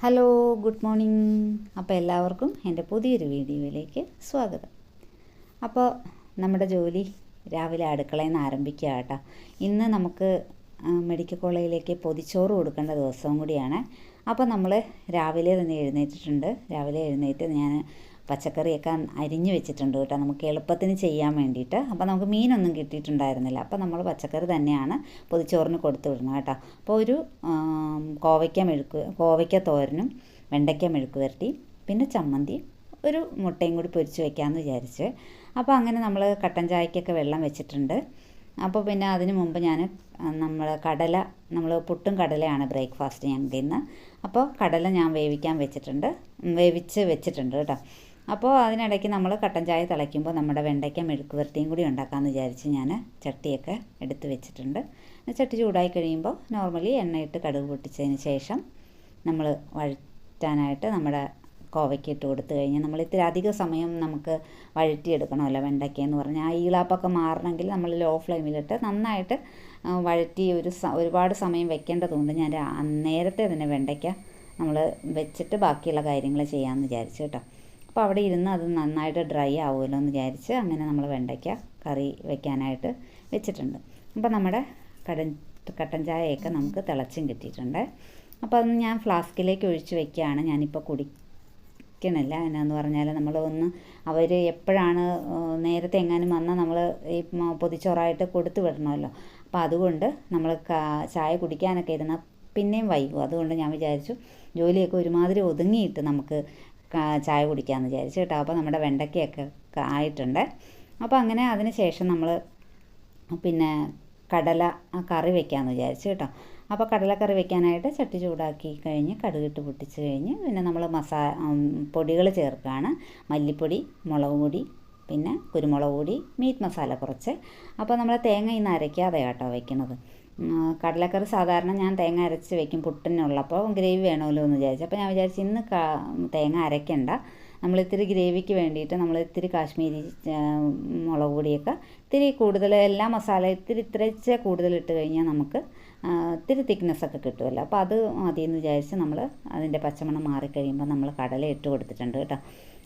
Hello good morning അപ്പോൾ എല്ലാവർക്കും എന്റെ പുതിയൊരു വീഡിയോയിലേക്ക് സ്വാഗതം. അപ്പോൾ നമ്മുടെ ജോലി രാവിലെ അടുക്കളയിൽ നിന്ന് ആരംഭിക്കുക കേട്ടോ. ഇന്ന് നമുക്ക് മെഡിക്കൽ കോളേജിലേക്ക് പൊതിച്ചോറ് കൊടുക്കേണ്ട ദിവസവും കൂടിയാണ്. അപ്പോൾ നമ്മൾ രാവിലെ തന്നെ എഴുന്നേറ്റിട്ടുണ്ട്. രാവിലെ എഴുന്നേറ്റ് ഞാൻ പച്ചക്കറിയൊക്കെ അരിഞ്ഞു വെച്ചിട്ടുണ്ട് കേട്ടോ. നമുക്ക് എളുപ്പത്തിന് ചെയ്യാൻ വേണ്ടിയിട്ട്. അപ്പോൾ നമുക്ക് മീനൊന്നും കിട്ടിയിട്ടുണ്ടായിരുന്നില്ല. അപ്പോൾ നമ്മൾ പച്ചക്കറി തന്നെയാണ് പൊതിച്ചോറിന് കൊടുത്തു വിടുന്നത് കേട്ടോ. അപ്പോൾ ഒരു കോവയ്ക്ക മെഴുക്ക് കോവയ്ക്ക തോരനും വെണ്ടയ്ക്ക മെഴുക്ക് വരട്ടി പിന്നെ ചമ്മന്തി ഒരു മുട്ടയും കൂടി പൊരിച്ച് വെക്കാമെന്ന് വിചാരിച്ച്. അപ്പോൾ അങ്ങനെ നമ്മൾ കട്ടൻ ചായക്കൊക്കെ വെള്ളം വെച്ചിട്ടുണ്ട്. അപ്പോൾ പിന്നെ അതിന് മുമ്പ് ഞാൻ നമ്മൾ കടല നമ്മൾ പുട്ടും കടലയാണ് ബ്രേക്ക്ഫാസ്റ്റ് ഞങ്ങൾക്ക് ഇന്ന്. അപ്പോൾ കടല ഞാൻ വേവിക്കാൻ വെച്ചിട്ടുണ്ട്. വേവിച്ച് വെച്ചിട്ടുണ്ട് കേട്ടോ. അപ്പോൾ അതിനിടയ്ക്ക് നമ്മൾ കട്ടൻ ചായ തിളയ്ക്കുമ്പോൾ നമ്മുടെ വെണ്ടയ്ക്ക മെഴുക്ക് വരട്ടിയും കൂടി ഉണ്ടാക്കാമെന്ന് വിചാരിച്ച് ഞാൻ ചട്ടിയൊക്കെ എടുത്ത് വെച്ചിട്ടുണ്ട്. ചട്ടി ചൂടായി കഴിയുമ്പോൾ നോർമലി എണ്ണയിട്ട് കടുക് പൊട്ടിച്ചതിന് ശേഷം നമ്മൾ വഴറ്റാനായിട്ട് നമ്മുടെ കോവയ്ക്ക് ഇട്ട് കൊടുത്തു കഴിഞ്ഞാൽ നമ്മൾ ഇത്തിരി അധിക സമയം നമുക്ക് വഴറ്റിയെടുക്കണമല്ലോ വെണ്ടയ്ക്ക എന്ന് പറഞ്ഞാൽ ആ ഈളാപ്പൊക്കെ മാറണമെങ്കിൽ നമ്മൾ ലോ ഫ്ലെയിമിലിട്ട് നന്നായിട്ട് വഴറ്റി ഒരു ഒരുപാട് സമയം വെക്കേണ്ടതുകൊണ്ട് ഞാൻ നേരത്തെ തന്നെ വെണ്ടയ്ക്ക നമ്മൾ വെച്ചിട്ട് ബാക്കിയുള്ള കാര്യങ്ങൾ ചെയ്യാമെന്ന് വിചാരിച്ചു കേട്ടോ. അപ്പോൾ അവിടെ ഇരുന്ന് അത് നന്നായിട്ട് ഡ്രൈ ആവുമല്ലോ എന്ന് വിചാരിച്ച് അങ്ങനെ നമ്മൾ വെണ്ടയ്ക്ക കറി വെക്കാനായിട്ട് വെച്ചിട്ടുണ്ട്. അപ്പോൾ നമ്മുടെ കടൻ കട്ടൻ ചായയൊക്കെ നമുക്ക് തിളച്ചും കിട്ടിയിട്ടുണ്ട്. അപ്പോൾ അതൊന്ന് ഞാൻ ഫ്ലാസ്കിലേക്ക് ഒഴിച്ച് വെക്കുകയാണ്. ഞാനിപ്പോൾ കുടിക്കണില്ല. എന്നാന്ന് പറഞ്ഞാൽ നമ്മൾ ഒന്ന് അവർ എപ്പോഴാണ് നേരത്തെ എങ്ങാനും വന്നാൽ നമ്മൾ ഈ പൊതിച്ചോറായിട്ട് കൊടുത്തു വിടണമല്ലോ. അപ്പോൾ അതുകൊണ്ട് നമ്മൾ ചായ കുടിക്കാനൊക്കെ ഇരുന്നാൽ പിന്നെയും വൈകും. അതുകൊണ്ട് ഞാൻ വിചാരിച്ചു ജോലിയൊക്കെ ഒരുമാതിരി ഒതുങ്ങിയിട്ട് നമുക്ക് ചായ കുടിക്കാമെന്ന് വിചാരിച്ചു കേട്ടോ. അപ്പോൾ നമ്മുടെ വെണ്ടയ്ക്കയൊക്കെ ആയിട്ടുണ്ട്. അപ്പോൾ അങ്ങനെ അതിന് ശേഷം നമ്മൾ പിന്നെ കടല കറി വെക്കാമെന്ന് വിചാരിച്ചു കേട്ടോ. അപ്പോൾ കടലക്കറി വെക്കാനായിട്ട് ചട്ടി ചൂടാക്കി കഴിഞ്ഞ് കടുകിട്ട് പൊട്ടിച്ച് കഴിഞ്ഞ് പിന്നെ നമ്മൾ മസാ പൊടികൾ ചേർക്കുകയാണ് മല്ലിപ്പൊടി മുളക് പൊടി പിന്നെ കുരുമുളക് പൊടി മീറ്റ് മസാല കുറച്ച്. അപ്പോൾ നമ്മൾ തേങ്ങ ഇന്ന് അരയ്ക്കാതെ കേട്ടോ വെക്കുന്നത് കടലക്കറി സാധാരണ ഞാൻ തേങ്ങ അരച്ച് വെക്കും പുട്ടിനുള്ളപ്പോൾ ഗ്രേവി വേണമല്ലോ എന്ന് വിചാരിച്ചു. അപ്പോൾ ഞാൻ വിചാരിച്ചു ഇന്ന് തേങ്ങ അരയ്ക്കണ്ട. നമ്മൾ ഇത്തിരി ഗ്രേവിക്ക് വേണ്ടിയിട്ട് നമ്മൾ ഇത്തിരി കാശ്മീരി മുളക് പൊടിയൊക്കെ ഇത്തിരി കൂടുതൽ എല്ലാ മസാല ഇത്തിരി ഇത്രച്ച കൂടുതൽ ഇട്ട് കഴിഞ്ഞാൽ നമുക്ക് ഇത്തിരി തിക്നെസ് ഒക്കെ കിട്ടുമല്ലോ. അപ്പോൾ അത് മതി എന്ന് വിചാരിച്ച് നമ്മൾ അതിന്റെ പച്ചമണം മാറിക്കഴിയുമ്പോൾ നമ്മൾ കടല ഇട്ട് കൊടുത്തിട്ടുണ്ട് കേട്ടോ.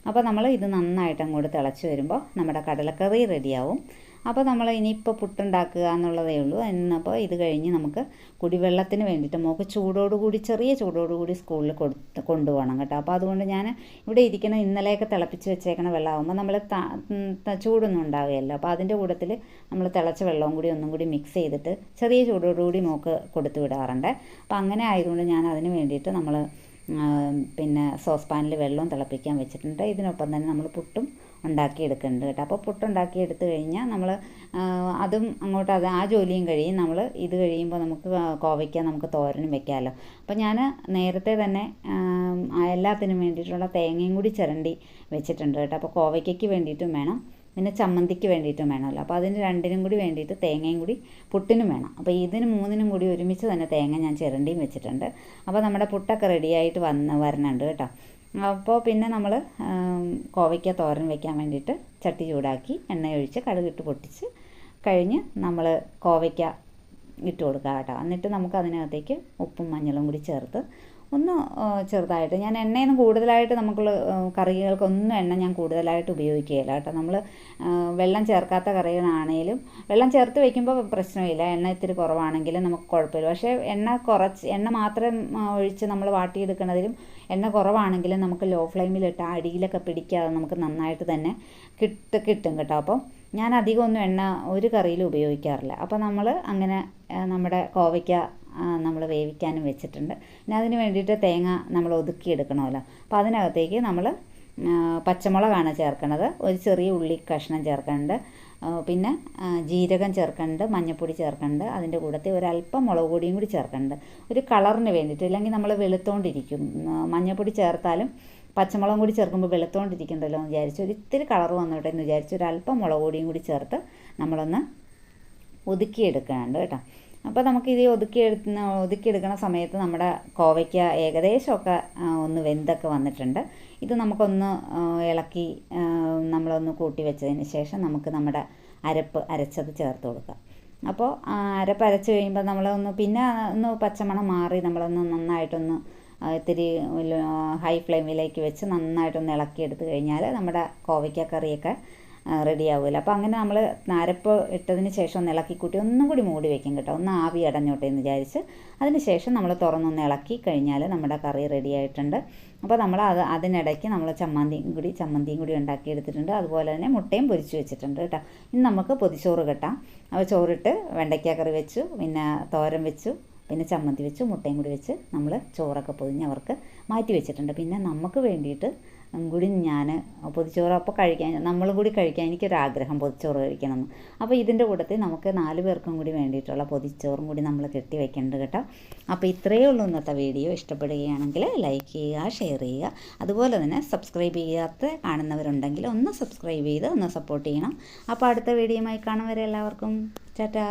അപ്പോൾ നമ്മൾ ഇത് നന്നായിട്ട് അങ്ങോട്ട് തിളച്ച് വരുമ്പോൾ നമ്മുടെ കടലക്കറി റെഡിയാവും അപ്പോൾ നമ്മൾ ഇനിയിപ്പോൾ പുട്ടുണ്ടാക്കുക എന്നുള്ളതേ ഉള്ളൂ. എന്നപ്പോൾ ഇത് കഴിഞ്ഞ് നമുക്ക് കുടിവെള്ളത്തിന് വേണ്ടിയിട്ട് മോൾക്ക് ചൂടോടുകൂടി ചെറിയ ചൂടോടുകൂടി സ്കൂളിൽ കൊടുത്ത് കൊണ്ടുപോകണം കേട്ടോ. അപ്പോൾ അതുകൊണ്ട് ഞാൻ ഇവിടെ ഇരിക്കുന്ന ഇന്നലെയൊക്കെ തിളപ്പിച്ച് വെച്ചേക്കണ വെള്ളമാകുമ്പോൾ നമ്മൾ ചൂടൊന്നും ഉണ്ടാവുകയല്ലോ അപ്പോൾ അതിന്റെ കൂട്ടത്തിൽ നമ്മൾ തിളച്ച വെള്ളവും കൂടി ഒന്നും കൂടി മിക്സ് ചെയ്തിട്ട് ചെറിയ ചൂടോടുകൂടി മോൾക്ക് കൊടുത്തു വിടാറുണ്ട്. അപ്പോൾ അങ്ങനെ ആയതുകൊണ്ട് ഞാൻ അതിന് വേണ്ടിയിട്ട് നമ്മൾ പിന്നെ സോസ് പാനിൽ വെള്ളവും തിളപ്പിക്കാൻ വെച്ചിട്ടുണ്ട്. ഇതിനൊപ്പം തന്നെ നമ്മൾ പുട്ടും ഉണ്ടാക്കിയെടുക്കുന്നുണ്ട് കേട്ടോ. അപ്പോൾ പുട്ടുണ്ടാക്കി എടുത്തു കഴിഞ്ഞാൽ നമ്മൾ അതും അങ്ങോട്ട് അത് ആ ജോലിയും കഴിയും. നമ്മൾ ഇത് കഴിയുമ്പോൾ നമുക്ക് കോവയ്ക്ക നമുക്ക് തോരനും വെക്കാമല്ലോ. അപ്പോൾ ഞാൻ നേരത്തെ തന്നെ എല്ലാത്തിനും വേണ്ടിയിട്ടുള്ള തേങ്ങയും കൂടി ചിരണ്ടി വെച്ചിട്ടുണ്ട് കേട്ടോ. അപ്പോൾ കോവയ്ക്കയ്ക്ക് വേണ്ടിയിട്ടും വേണം. പിന്നെ ചമ്മന്തിക്ക് വേണ്ടിയിട്ടും വേണമല്ലോ. അപ്പോൾ അതിന് രണ്ടിനും കൂടി വേണ്ടിയിട്ട് തേങ്ങയും കൂടി പുട്ടിനും വേണം. അപ്പോൾ ഇതിന് മൂന്നിനും കൂടി ഒരുമിച്ച് തന്നെ തേങ്ങ ഞാൻ ചിരണ്ടിയും വെച്ചിട്ടുണ്ട്. അപ്പോൾ നമ്മുടെ പുട്ടൊക്കെ റെഡിയായിട്ട് വന്ന് വരണുണ്ട് കേട്ടോ. അപ്പോൾ പിന്നെ നമ്മൾ കോവയ്ക്ക തോരൻ വെക്കാൻ വേണ്ടിയിട്ട് ചട്ടി ചൂടാക്കി എണ്ണയൊഴിച്ച് കടുകിട്ട് പൊട്ടിച്ച് കഴിഞ്ഞ് നമ്മൾ കോവയ്ക്ക ഇട്ട് കൊടുക്കുക കേട്ടോ. എന്നിട്ട് നമുക്ക് അതിനകത്തേക്ക് ഉപ്പും മഞ്ഞളും കൂടി ചേർത്ത് ഒന്ന് ചെറുതായിട്ട് ഞാൻ എണ്ണയൊന്നും കൂടുതലായിട്ട് നമുക്കുള്ള കറികൾക്കൊന്നും എണ്ണ ഞാൻ കൂടുതലായിട്ട് ഉപയോഗിക്കുകയില്ല കേട്ടോ. നമ്മൾ വെള്ളം ചേർക്കാത്ത കറികളാണേലും വെള്ളം ചേർത്ത് വയ്ക്കുമ്പോൾ പ്രശ്നമില്ല. എണ്ണ ഇത്തിരി കുറവാണെങ്കിലും നമുക്ക് കുഴപ്പമില്ല. പക്ഷേ എണ്ണ കുറച്ച് എണ്ണ മാത്രം ഒഴിച്ച് നമ്മൾ വാട്ടിയെടുക്കുന്നതിലും എണ്ണ കുറവാണെങ്കിലും നമുക്ക് ലോ ഫ്ലെയിമിലിട്ട് അടിയിലൊക്കെ പിടിക്കാതെ നമുക്ക് നന്നായിട്ട് തന്നെ കിട്ട് കിട്ടും കേട്ടോ. അപ്പോൾ ഞാൻ അധികം ഒന്നും എണ്ണ ഒരു കറിയിലും ഉപയോഗിക്കാറില്ല. അപ്പോൾ നമ്മൾ അങ്ങനെ നമ്മുടെ കോവയ്ക്ക നമ്മൾ വേവിക്കാനും വെച്ചിട്ടുണ്ട്. പിന്നെ അതിന് വേണ്ടിയിട്ട് തേങ്ങ നമ്മൾ ഒതുക്കിയെടുക്കണമല്ലോ അപ്പോൾ അതിനകത്തേക്ക് നമ്മൾ പച്ചമുളകാണ് ചേർക്കണത്. ഒരു ചെറിയ ഉള്ളി കഷ്ണം ചേർക്കുന്നുണ്ട് പിന്നെ ജീരകം ചേർക്കുന്നുണ്ട് മഞ്ഞൾപ്പൊടി ചേർക്കുന്നുണ്ട് അതിന്റെ കൂടത്തിൽ ഒരല്പം മുളക് പൊടിയും കൂടി ചേർക്കുന്നുണ്ട് ഒരു കളറിന് വേണ്ടിയിട്ട് ഇല്ലെങ്കിൽ നമ്മൾ വെളുത്തോണ്ടിരിക്കും. മഞ്ഞൾപ്പൊടി ചേർത്താലും പച്ചമുളകും കൂടി ചേർക്കുമ്പോൾ വെളുത്തോണ്ടിരിക്കണ്ടല്ലോ എന്ന് വിചാരിച്ചു. ഒരു ഇത്തിരി കളർ വന്നോട്ടെ എന്ന് വിചാരിച്ചു. ഒരു അല്പം മുളക് പൊടിയും കൂടി ചേർത്ത് നമ്മളൊന്ന് ഒതുക്കിയെടുക്കാണ്ട് കേട്ടോ. അപ്പോൾ നമുക്ക് ഇത് ഒതുക്കിയെടുക്കുന്ന ഒതുക്കിയെടുക്കുന്ന സമയത്ത് നമ്മുടെ കോവയ്ക്ക ഏകദേശമൊക്കെ ഒന്ന് വെന്തൊക്കെ വന്നിട്ടുണ്ട്. ഇത് നമുക്കൊന്ന് ഇളക്കി നമ്മളൊന്ന് കൂട്ടി വെച്ചതിന് ശേഷം നമുക്ക് നമ്മുടെ അരപ്പ് അരച്ചത് ചേർത്ത് കൊടുക്കാം. അപ്പോൾ അരപ്പ് അരച്ച് കഴിയുമ്പോൾ നമ്മളൊന്ന് പിന്നെ ഒന്ന് പച്ചമണം മാറി നമ്മളൊന്ന് നന്നായിട്ടൊന്ന് ഇത്തിരി ഹൈ ഫ്ലെയിമിലേക്ക് വെച്ച് നന്നായിട്ടൊന്ന് ഇളക്കിയെടുത്ത് കഴിഞ്ഞാൽ നമ്മുടെ കോവയ്ക്ക കറിയൊക്കെ റെഡി ആവില്ല അപ്പോൾ അങ്ങനെ നമ്മൾ നാരപ്പ് ഇട്ടതിന് ശേഷം ഒന്ന് ഇളക്കി കൂട്ടി ഒന്നും കൂടി മൂടി വെക്കും കേട്ടോ. ഒന്ന് ആവി അടഞ്ഞോട്ടെ എന്ന് വിചാരിച്ച്. അതിന് ശേഷം നമ്മൾ തുറന്നൊന്ന് ഇളക്കി കഴിഞ്ഞാൽ നമ്മുടെ കറി റെഡി ആയിട്ടുണ്ട്. അപ്പോൾ നമ്മൾ അത് അതിനിടയ്ക്ക് നമ്മൾ ചമ്മന്തിയും കൂടി ചമ്മന്തിയും കൂടി ഉണ്ടാക്കിയെടുത്തിട്ടുണ്ട്. അതുപോലെ തന്നെ മുട്ടയും പൊരിച്ച് വെച്ചിട്ടുണ്ട് കേട്ടോ. ഇനി നമുക്ക് പൊതിച്ചോറ് കെട്ടാം. അപ്പോൾ ചോറിട്ട് വെണ്ടയ്ക്ക കറി വെച്ചു. പിന്നെ തോരൻ വെച്ചു. പിന്നെ ചമ്മന്തി വെച്ച് മുട്ടയും കൂടി വെച്ച് നമ്മൾ ചോറൊക്കെ പൊതിഞ്ഞ് അവർക്ക് മാറ്റി വെച്ചിട്ടുണ്ട്. പിന്നെ നമുക്ക് വേണ്ടിയിട്ട് കൂടി ഞാൻ പൊതിച്ചോറ് അപ്പോൾ കഴിക്കാൻ നമ്മളും കൂടി കഴിക്കാൻ എനിക്കൊരാഗ്രഹം പൊതിച്ചോറ് കഴിക്കണമെന്ന്. അപ്പോൾ ഇതിന്റെ കൂട്ടത്തിൽ നമുക്ക് നാല് പേർക്കും കൂടി വേണ്ടിയിട്ടുള്ള പൊതിച്ചോറും കൂടി നമ്മൾ കെട്ടി വെക്കേണ്ടത് കേട്ടോ. അപ്പോൾ ഇത്രയേ ഉള്ളൂ ഇന്നത്തെ വീഡിയോ. ഇഷ്ടപ്പെടുകയാണെങ്കിൽ ലൈക്ക് ചെയ്യുക ഷെയർ ചെയ്യുക. അതുപോലെ തന്നെ സബ്സ്ക്രൈബ് ചെയ്യാത്ത കാണുന്നവരുണ്ടെങ്കിൽ ഒന്ന് സബ്സ്ക്രൈബ് ചെയ്ത് ഒന്ന് സപ്പോർട്ട് ചെയ്യണം. അപ്പോൾ അടുത്ത വീഡിയോയുമായി കാണുന്നവരെ വരെ എല്ലാവർക്കും. ടാറ്റാ.